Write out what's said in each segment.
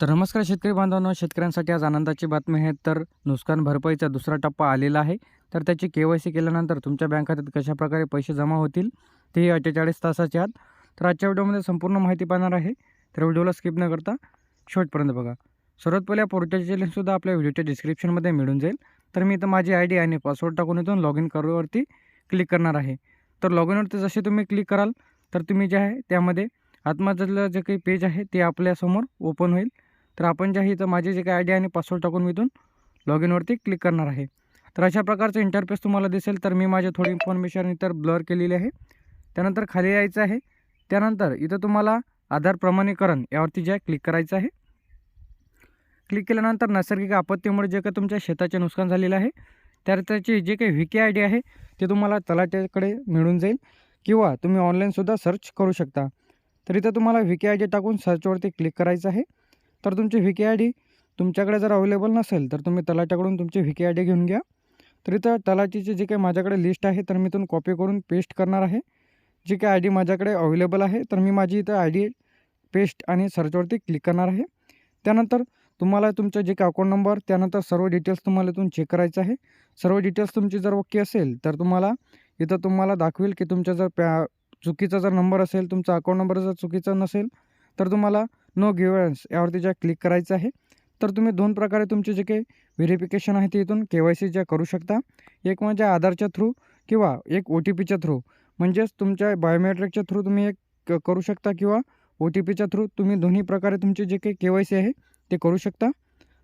तर नमस्कार शेतकरी बांधवांनो शेतकऱ्यांसाठी आज आनंदाची बातमी आहे. तर नुकसान भरपाईचा दुसरा टप्पा आलेला आहे. तर त्याची के वाय सी केल्यानंतर तुमच्या बँक खात्यात कशाप्रकारे पैसे जमा होतील ते अठ्ठेचाळीस तासाच्या आत. तर आजच्या व्हिडिओमध्ये संपूर्ण माहिती पाहणार आहे. तर व्हिडिओला स्किप न करता शेवटपर्यंत बघा. सर्वात पहिले या पोर्टलची लिंकसुद्धा आपल्या व्हिडिओच्या डिस्क्रिप्शनमध्ये मिळून जाईल. तर मी इथं माझी आय डी आणि पासवर्ड टाकून इथून लॉग इन करूवरती क्लिक करणार आहे. तर लॉग इनवरती जसे तुम्ही क्लिक कराल तर तुम्ही जे आहे त्यामध्ये आतमधलं जे काही पेज आहे ते आपल्यासमोर ओपन होईल. तर आपण ज्या इथं माझे जे काही आय डी आणि पासवर्ड टाकून मी इथून लॉग इनवरती क्लिक करणार आहे. तर अशा प्रकारचं इंटरफेस तुम्हाला दिसेल तर मी माझे थोडी इन्फॉर्मेशन इतर ब्लर केलेली आहे. त्यानंतर खाली यायचं आहे. त्यानंतर इथं तुम्हाला आधार प्रमाणीकरण यावरती जे क्लिक करायचं आहे. क्लिक केल्यानंतर नैसर्गिक आपत्तीमुळे जे काही तुमच्या शेताचे नुकसान झालेलं आहे तर त्याची जे काही व्ही के आय डी आहे ते तुम्हाला तलाट्याकडे मिळून जाईल किंवा तुम्ही ऑनलाईनसुद्धा सर्च करू शकता. तर इथं तुम्हाला व्ही के आय डी टाकून सर्चवरती क्लिक करायचं आहे. तर तुमची व्ही के आय डी तुमच्याकडे जर अवेलेबल नसेल तर तुम्ही तलाट्याकडून तुमची व्ही के आय डी घेऊन घ्या. तर इथं तलाटीची जी काही माझ्याकडे लिस्ट आहे तर मी इथून कॉपी करून पेस्ट करणार आहे. जी काही आय डी माझ्याकडे अवेलेबल आहे तर मी माझी इथं आय डी पेस्ट आणि सर्चवरती क्लिक करणार आहे. त्यानंतर तुम्हाला तुमचं जे काही अकाउंट नंबर त्यानंतर सर्व डिटेल्स तुम्हाला इथून चेक करायचं आहे. सर्व डिटेल्स तुमची जर ओके असेल तर तुम्हाला इथं तुम्हाला दाखवेल की तुमच्या जर प्या चुकीचा जर नंबर असेल तुमचा अकाउंट नंबर जर चुकीचा नसेल तर तुम्हाला नो गिव्हन्स यावरती ज्या क्लिक करायचं आहे तर तुम्ही दोन प्रकारे तुमचे जे काही व्हेरिफिकेशन आहे ते इथून के वाय सी ज्या करू शकता. एक म्हणजे आधारच्या थ्रू किंवा एक ओ टी पीच्या थ्रू म्हणजेच तुमच्या बायोमेट्रिकच्या थ्रू तुम्ही एक क- करू शकता किंवा ओ टी पीच्या थ्रू तुम्ही दोन्ही प्रकारे तुमचे जे काही के वाय सी आहे ते करू शकता.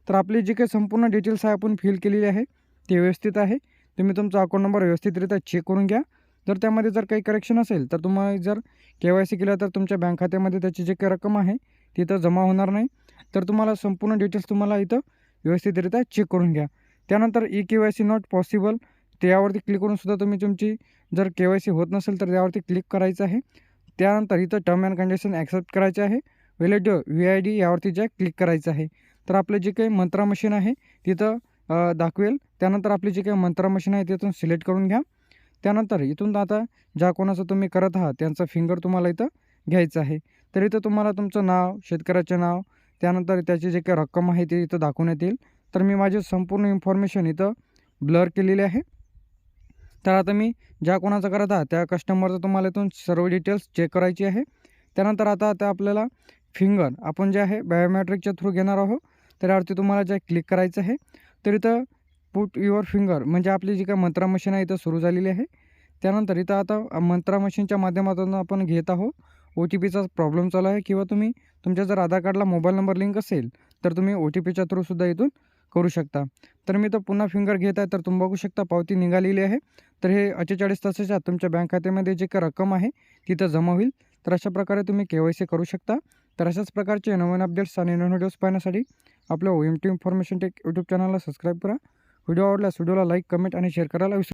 तर आपली जी काही संपूर्ण डिटेल्स आहे आपण फिल केलेली आहे ते व्यवस्थित आहे. तुम्ही तुमचा अकाउंट नंबर व्यवस्थितरित्या चेक करून घ्या. जर त्यामध्ये जर काही करेक्शन असेल तर तुम्हाला जर के वाय सी केलं तर तुमच्या बँक खात्यामध्ये त्याची जे काही रक्कम आहे तिथं जमा होणार नाही. तर तुम्हाला संपूर्ण डिटेल्स तुम्हाला इथं व्यवस्थितरित्या चेक करून घ्या. त्यानंतर E K Y C not possible त्यावरती क्लिक करून सुद्धा तुम्ही तुमची जर के वाय सी होत नसेल तर त्यावरती क्लिक करायचं आहे. त्यानंतर इथं टर्म अँड कंडिशन ॲक्सेप्ट करायचे आहे. वेलेड व्ही आय डी यावरती जे क्लिक करायचं आहे. तर आपलं जे काही मंत्रा मशीन आहे तिथं दाखवेल. त्यानंतर आपली जी काही मंत्रा मशीन आहे तिथून सिलेक्ट करून घ्या. त्यानंतर इथून आता ज्या कोणाचं तुम्ही करत आहात त्यांचा फिंगर तुम्हाला इथं घ्यायचं आहे. तर इथं तुम्हाला तुमचं नाव शेतकऱ्याचं नाव त्यानंतर त्याची जे काही रक्कम आहे ती इथं दाखवण्यात येईल तर मी माझी संपूर्ण इन्फॉर्मेशन इथं ब्लर केलेली आहे. तर आता मी ज्या कोणाचं करत आहात त्या कस्टमरचं तुम्हाला इथून सर्व डिटेल्स चेक करायची आहे. त्यानंतर आता आता आपल्याला फिंगर आपण जे आहे बायोमॅट्रिकच्या थ्रू घेणार आहोत त्यावरती तुम्हाला जे क्लिक करायचं आहे. तर इथं पुट युअर फिंगर म्हणजे आपली जी काय मंत्रा मशीन आहे इथं सुरू झालेली आहे. त्यानंतर इथं आता मंत्रा मशीनच्या माध्यमातून आपण घेत आहोत. ओ टी पीचा प्रॉब्लेम चालू आहे किंवा तुम्ही तुमच्या जर आधार कार्डला मोबाईल नंबर लिंक असेल तर तुम्ही ओ टी पीच्या थ्रूसुद्धा इथून करू शकता. तर मी तर पुन्हा फिंगर घेत आहे तर तुम्ही बघू शकता पावती निघालेली आहे. तर हे अठ्ठेचाळीस तासाच्या तुमच्या बँक खात्यामध्ये जे काही रक्कम आहे तिथं जमा होईल. तर अशा प्रकारे तुम्ही के वाय सी करू शकता. तर अशाच प्रकारचे नवीन अपडेट्स आणि नवीन व्हिडिओज पाहण्यासाठी आपल्या O M T information tech YouTube चॅनलला सबस्क्राईब करा. व्हिडिओ आवडल्यास व्हिडिओला लाईक कमेंट आणि शेअर करायला विसरू